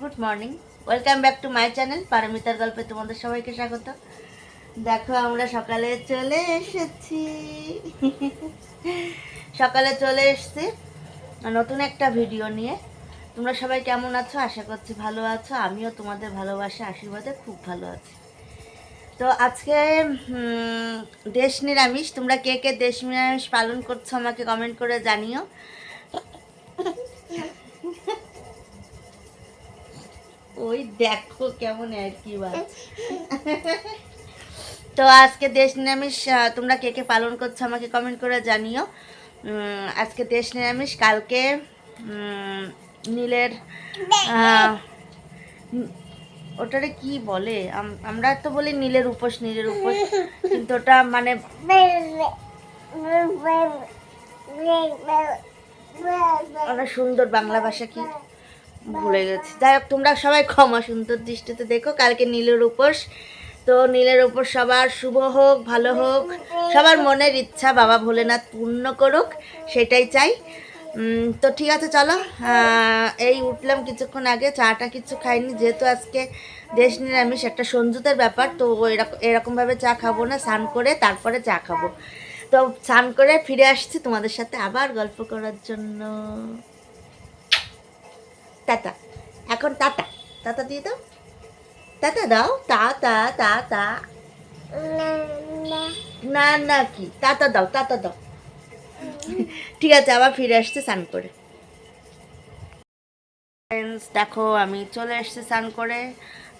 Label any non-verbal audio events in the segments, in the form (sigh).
Good morning welcome back to my channel পারমিতার গল্পে তোমাদের সবাইকে স্বাগত। দেখো, আমরা সকালে চলে এসেছি। সকালে চলে এসেছি। নতুন একটা ভিডিও নিয়ে। তোমরা সবাই কেমন আছো? আশা করছি ভালো আছো। আমিও তোমাদের ভালোবাসা, আশীর্বাদে খুব ভালো আছি। তো আজকে দেশ নিরামিষ। তোমরা কে কে দেশ নিরামিষ পালন করছ আমাকে কমেন্ট করে জানিও। ওই দেখো কেমন আর কি (laughs) তো আজকে দেশ নিরামিষ তোমরা কে কে পালন করছ আমাকে কমেন্ট করে জানিও। আজকে দেশ নিরামিষ কালকে নীলের ওটারে কি বলে? আমরা তো বলি নীলের উপোস নীলের উপোস কিন্তু ওটা মানে (laughs) ওটা সুন্দর বাংলা ভাষা কি? ভুলে গেছি। যাই হোক, তোমরা সবাই ক্ষমা সুন্দর দৃষ্টিতে দেখো, কালকে নীলের উপোস। তো নীলের উপর সবার শুভ হোক, ভালো হোক। সবার মনের ইচ্ছা বাবা ভোলেনাথ পূর্ণ করুক, সেটাই চাই। তো ঠিক আছে, চলো। এই উঠলাম কিছুক্ষণ আগে, চাটা কিছু খাইনি, যেহেতু আজকে দেশ নিরামিষ, একটা সঞ্জুতের ব্যাপার, তো এরকম এরকমভাবে চা খাব না, স্নান করে তারপরে চা খাব। তো স্নান করে ফিরে আসছি তোমাদের সাথে আবার গল্প করার জন্য। এখন টাটা। টাটা দিয়ে দাও। টাটা দাও। তা তা তা তা না না কি? টাটা দাও টাটা দাও। ঠিক আছে, আবার ফিরে আসছে স্নান করে। দেখো, আমি চলে এসেছি স্নান করে।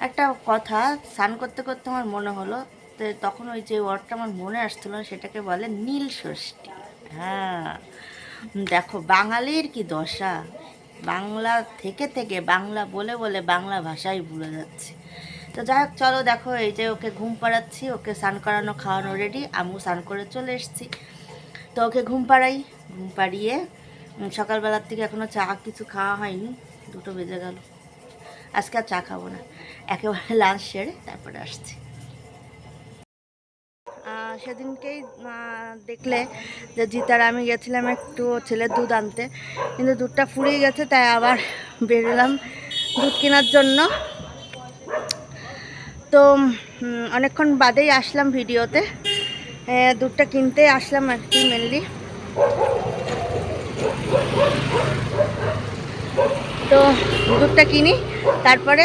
একটা কথা, স্নান করতে করতে আমার মনে হলো, তো তখন ওই যে ওয়ার্ডটা আমার মনে আসছিল, সেটাকে বলে নীল ষষ্ঠী। হ্যাঁ। দেখো, বাঙালির কি দশা? বাংলা থেকে থেকে বাংলা বলে বলে বাংলা ভাষাই ভুলে যাচ্ছে। তো যাই হোক, চলো দেখো, এই যে ওকে ঘুম পাড়াচ্ছি, ওকে স্নান করানো, খাওয়ানো রেডি আমিও স্নান করে চলে এসেছি। তো ওকে ঘুম পাড়াই, ঘুম পাড়িয়ে সকালবেলার থেকে এখনও চা কিছু খাওয়া হয়নি, দুটো বেজে গেল। আজকে আর চা খাব না, একেবারে (laughs) লাঞ্চ সেরে তারপরে আসছি। সেদিনকেই দেখলে যে জিতার, আমি গেছিলাম একটু ছেলের দুধ আনতে। কিন্তু দুধটা ফুরিয়ে গেছে, তাই আবার বেরোলাম দুধ কেনার জন্য। তো অনেকক্ষণ বাদেই আসলাম ভিডিওতে। দুধটা কিনতে আসলাম আর কি মেনলি তো, দুধটা কিনি, তারপরে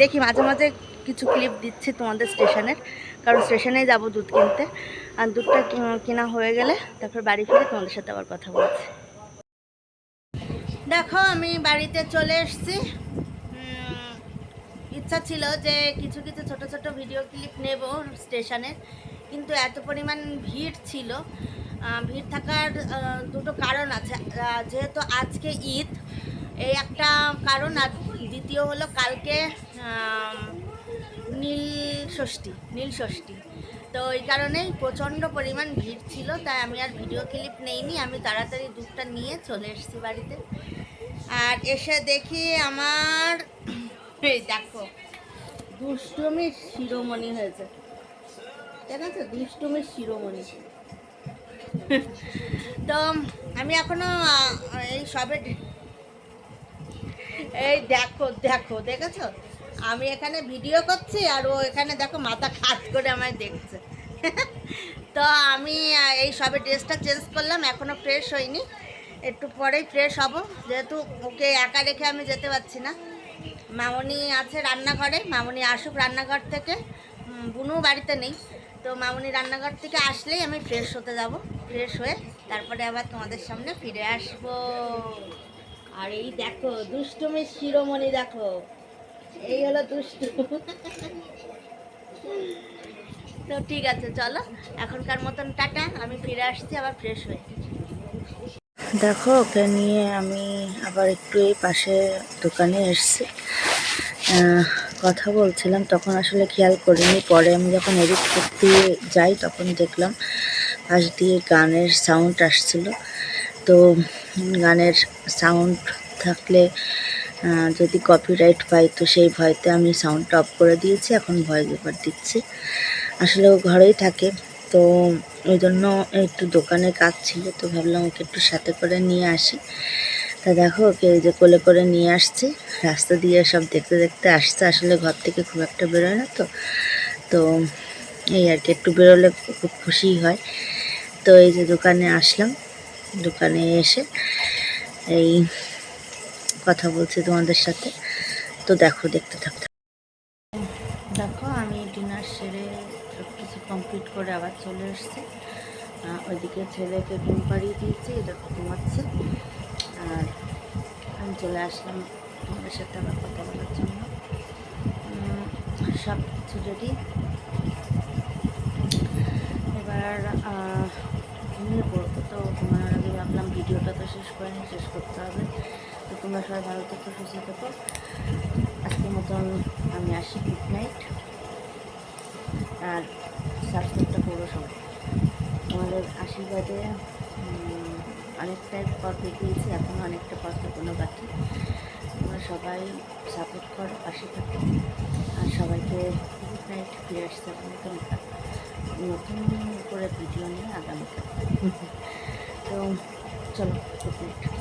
দেখি মাঝে মাঝে কিছু ক্লিপ দিচ্ছি তোমাদের স্টেশনের কারণ স্টেশনে যাব দুধ কিনতে। আর দুধটা কেনা হয়ে গেলে তারপর বাড়ি ফিরে তোমাদের সাথে আবার কথা বলছি। দেখো আমি বাড়িতে চলে এসেছি। ইচ্ছা ছিল যে কিছু কিছু ছোট ছোট ভিডিও ক্লিপ নেব স্টেশনের কিন্তু এত পরিমাণ ভিড় ছিল। ভিড় থাকার দুটো কারণ আছে। যেহেতু আজকে ঈদ এই একটা কারণ। আর দ্বিতীয় হলো কালকে নীল ষষ্ঠী নীল ষষ্ঠী তো এই কারণেই প্রচণ্ড পরিমাণ ভিড় ছিল, তাই আমি আর ভিডিও ক্লিপ নেইনি, আমি তাড়াতাড়ি দুধটা নিয়ে চলে এসেছি বাড়িতে। আর এসে দেখি আমার, এই দেখো, দুষ্টুমির শিরোমণি হয়েছে। ঠিক আছে? দুষ্টুমির শিরোমণি। তো আমি এখনও, এই সবে, এই দেখো দেখো, দেখেছ? আমি এখানে ভিডিও করছি আর ও এখানে দেখো মাথা খাত করে আমায় দেখছে। তো আমি এই সবে ড্রেসটা চেঞ্জ করলাম এখনও ফ্রেশ হইনি একটু পরেই ফ্রেশ হব। যেহেতু ওকে একা রেখে আমি যেতে পারছি না। মামনি আছে রান্নাঘরে, মামনি আসুক রান্নাঘর থেকে। বুনু বাড়িতে নেই। তো মামনি রান্নাঘর থেকে আসলেই আমি ফ্রেশ হতে যাব। ফ্রেশ হয়ে তারপরে আবার তোমাদের সামনে ফিরে আসব। আর এই দেখো, দুষ্টুমির শিরোমণি দেখো। এই হলো দুষ্টু। তো ঠিক আছে চলো। এখনকার মতন টাটা আমি ফিরে আসছি আবার ফ্রেশ হয়ে। দেখো ওকে নিয়ে আমি আবার একটু এই পাশে দোকানে এসছি। কথা বলছিলাম তখন আসলে খেয়াল করিনি। পরে আমি যখন এডিট করতে যাই তখন দেখলাম পাশ দিয়ে গানের সাউন্ড আসছিল। তো গানের সাউন্ড থাকলে যদি কপিরাইট পাই, তো সেই ভয়তে আমি সাউন্ডটা অফ করে দিয়েছি, এখন ভয়েস ওভার দিচ্ছি। আসলে ও ঘরেই থাকে, তো ওই জন্য একটু দোকানে কাজ ছিল, তো ভাবলাম ওকে একটু সাথে করে নিয়ে আসি। তা দেখো, ওকে যে কোলে করে নিয়ে আসছি, রাস্তা দিয়ে সব দেখতে দেখতে আসছে, আসলে ঘর থেকে খুব একটা বেরোয় না তো তো এই আর কি, একটু বেরোলে খুব খুশি হয়। তো এই যে দোকানে আসলাম, দোকানে এসে এই কথা বলছি তোমাদের সাথে। তো দেখো, দেখতে থাকতে দেখো, আমি ডিনার সেরে সব কিছু কমপ্লিট করে আবার চলে এসেছি। ওইদিকে ছেলেকে ঘুম পাড়িয়ে দিয়েছি দেখো ঘুমাচ্ছে। আর আমি চলে আসলাম তোমাদের সাথে আবার কথা বলার জন্য। সব কিছু রেডি এবার ঘুমিয়ে পড়ব তো তোমার আগে ভাবলাম ভিডিওটা তো শেষ করে শেষ করতে হবে। তো তোমরা সবাই ভালো থেকো সুস্থ থেকো। আজকের মতন আমি আসি গুড নাইট আর সাবস্ক্রাইবটা করো সবাই। তোমাদের আশীর্বাদে অনেকটাই পথ এগিয়েছি এখনও অনেকটা পথ এখনও বাকি। তোমরা সবাই সাপোর্ট করো পাশে থাকো। আর সবাইকে গুড নাইট ফিরে আসতে হবে নতুন নতুন করে ভিডিও নিয়ে আগামীকাল। তো চলো গুড নাইট